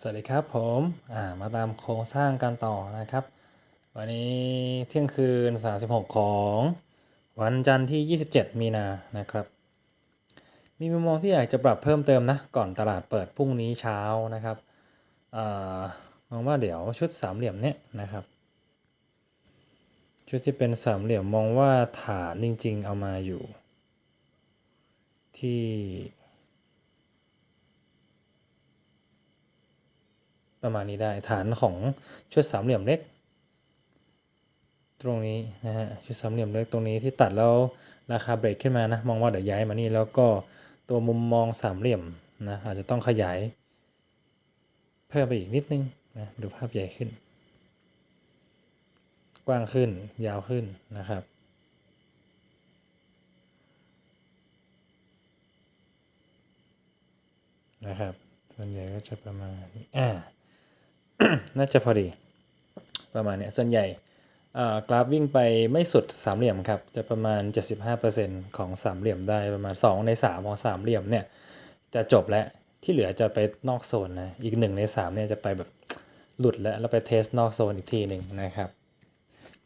สวัสดีครับผมามาตามโครงสร้างกันต่อนะครับ วันนี้เที่ยงคืน 36 ของวันจันทร์ที่ 27 มีนานะครับ มีมุมมองที่อยากจะปรับเพิ่มเติมนะ ก่อนตลาดเปิดพรุ่งนี้เช้านะครับอมองว่าเดี๋ยวชุดสามเหลี่ยมเนี้ยนะครับ ชุดที่เป็นสามเหลี่ยมมองว่าฐานจริงๆ เอามาอยู่ ที่ ประมาณนี้ได้ฐานของชุดสามเหลี่ยมเล็ก ตรงนี้นะฮะชุดสามเหลี่ยมเล็กตรงนี้ที่ตัดแล้วราคาเบรกขึ้นมานะมองว่าเดี๋ยวย้ายมานี่แล้วก็ตัวมุมมองสามเหลี่ยมนะอาจจะต้องขยาย เพิ่มไปอีกนิดนึงนะดูภาพใหญ่ขึ้น กว้างขึ้นยาวขึ้นนะครับนะครับ ส่วนใหญ่ก็จะประมาณอ่า น่าจะพอดี ประมาณเนี้ยส่วนใหญ่กราฟวิ่งไปไม่สุดสามเหลี่ยมครับ จะประมาณ 75%ของสามเหลี่ยมได้ประมาณ 2 ใน 3 ของสามเหลี่ยมเนี่ย จะจบแล้วที่เหลือจะไปนอกโซนนะ อีก 1 ใน 3 เนี่ยจะไปแบบหลุดแล้วแล้วไปเทสนอกโซนอีกทีหนึ่งนะครับ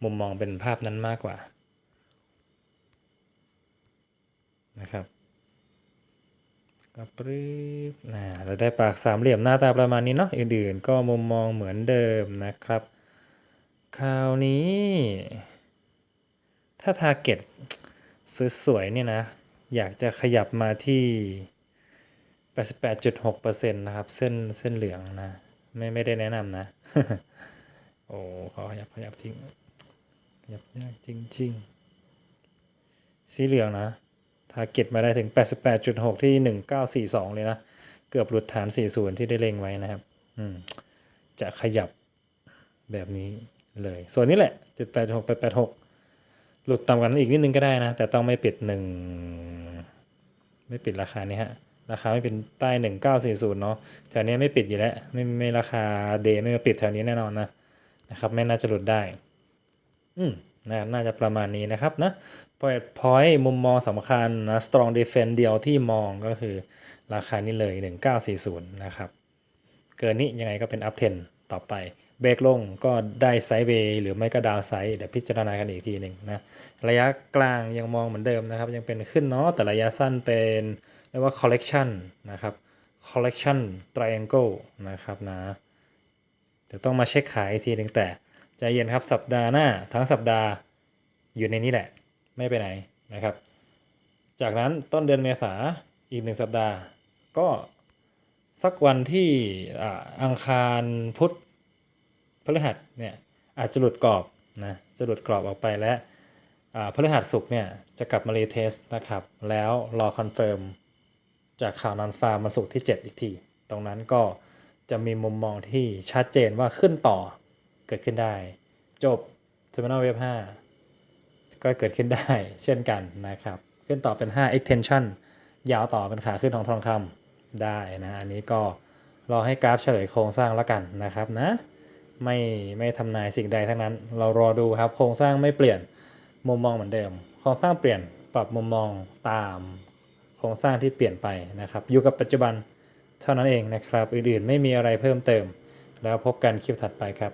มุมมองเป็นภาพนั้นมากกว่านะครับ ก็ปรึบนะเราได้ปากสามเหลี่ยมหน้าตาประมาณนี้เนาะอื่นๆ ก็มุมมองเหมือนเดิมนะครับ คราวนี้ ถ้าทาร์เก็ตสวยๆเนี่ยนะ อยากจะขยับมาที่ 88.6%นะครับ เส้นเส้นเหลืองนะ ไม่ไม่ได้แนะนำนะ โอ้ขอขยับขยับทิ้งขยับยากจริงๆ สีเหลืองนะ ทาร์เก็ตมาได้ถึง 88.6 ที่ 1942 เลยนะ เกือบหลุดฐาน 40 ที่ได้เล็งไว้นะครับอืมจะขยับแบบนี้เลย ส่วนนี้แหละ 786 886 หลุดต่ำกว่านั้นอีกนิดนึงก็ได้นะ แต่ต้องไม่ปิด 1 ไม่ปิดราคานี้ฮะ ราคาไม่เป็นใต้ 1940 เนาะแถวนี้ไม่ปิดอยู่แล้ว ไม่ไม่ราคาเดย์ไม่มาปิดแถวนี้แน่นอนนะนะครับ ไม่น่าจะหลุดได้ อืม นะน่าจะประมาณนี้นะครับนะ point point มุมมองสำคัญนะ strong defense เดียวที่มองก็คือราคานี้เลย 1940 นะครับ เกินนี้ยังไงก็เป็น up trend ต่อไป เบรกลงก็ได้ไซด์เวย์หรือไม่ก็ดาวไซด์เดี๋ยวพิจารณากันอีกทีหนึ่งนะ ระยะกลางยังมองเหมือนเดิมนะครับ ยังเป็นขึ้นเนาะแต่ระยะสั้นเป็นเรียกว่า collection นะครับ collection triangle นะครับนะเดี๋ยวต้องมาเช็คขายอีกทีหนึ่งแต่ ใจเย็นครับสัปดาห์หน้าทั้งสัปดาห์อยู่ในนี้แหละ ไม่ไปไหนนะครับ จากนั้นต้นเดือนเมษาอีกหนึ่งสัปดาห์ ก็สักวันที่อังคารพุธพฤหัสเนี่ยอาจจะหลุดกรอบนะจะหลุดกรอบออกไปและพฤหัสศุกร์เนี่ยจะกลับมารีเทสนะครับ แล้วรอคอนเฟิร์มจากข่าวนอนฟาร์มมาสุกที่ 7 อีกที ตรงนั้นก็จะมีมุมมองที่ชัดเจนว่าขึ้นต่อ กิดขึ้นได้ จบ Terminal Wave 5 ก็เกิดขึ้นได้เช่นกันนะครับ ขึ้นต่อเป็น 5 extension ยาวต่อเป็นขาขึ้นของทองคำได้นะอันนี้ก็รอให้กราฟเฉลยโครงสร้างแล้วกันนะครับนะไม่ไม่ทำนายสิ่งใดทั้งนั้น เรารอดูครับ โครงสร้างไม่เปลี่ยนมุมมองเหมือนเดิม โครงสร้างเปลี่ยนปรับมุมมองตาม โครงสร้างที่เปลี่ยนไปนะครับอยู่กับปัจจุบันเท่านั้นเองนะครับ อื่นๆไม่มีอะไรเพิ่มเติม แล้วพบกันคลิปถัดไปครับ